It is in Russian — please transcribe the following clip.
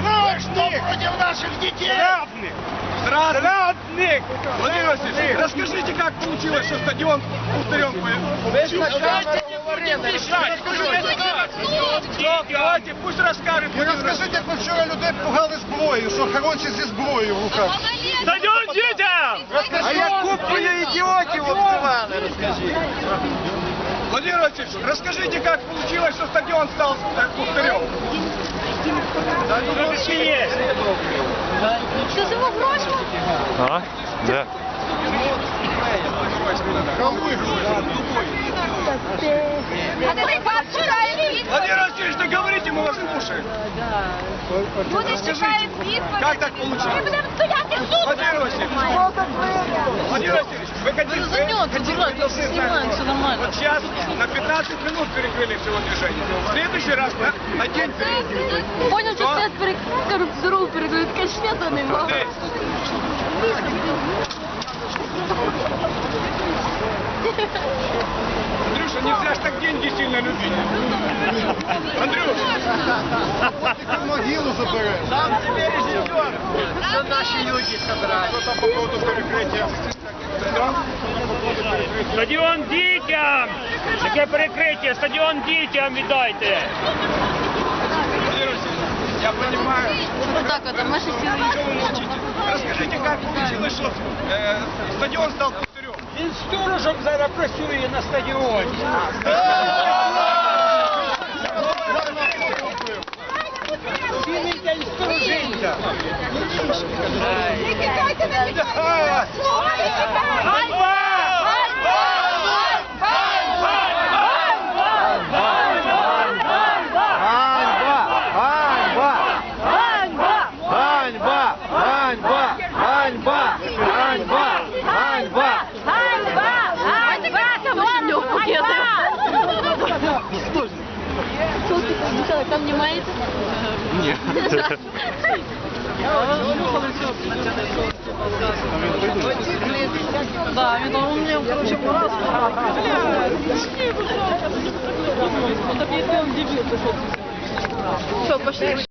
Зрадник! Против наших детей! Зрадник! Зрадник! Владимир Васильевич, расскажите, как получилось, что стадион Пустырем Давайте не будем мешать! Давайте, пусть расскажет. І розкажіть, як ви вчора людей пугали зброєю, що охоронці зі зброєю в руках. Стадіон дітям! А як купкою ідіотів обзивали, розкажіть. Владимир Васильевич, расскажите, как получилось, что стадион стал э, Пустырем. Є. Що це ви гроші? А? Де? А ти пап чекає Владимир Васильевич, да говорите, мы вас слушаем. Люди чекають відповідь. Как так получилось? Ми будемо стояти в суд. Владимир Васильевич, Владимир Васильевич, вы хотите, вы хотите знать, что вот сейчас на 15 минут перекрыли всего движения. В следующий раз на, на день перекрыли. света нема. Здесь. Андрюша, нельзя ж так деньги сильно любить. Андрюш, Могилу забереш. Там тебе режиссер! Все наши люди собрали. Що там по поводу перекриття? Стадіон дітям! Таке перекриття, стадіон дітям віддайте! Владимир Васильевич, я понимаю, Вот так вот, а наши что вы молчите. Расскажите, как получилось, что э, стадион стал пустырем? Він сторожом зараз працює на стадіоні. Цілий день сторожинка. Ганьба! Ганьба! Ганьба! Там не маєте? Да, він у мене, короче, раз. Ну, так я дебил, Все, пошли.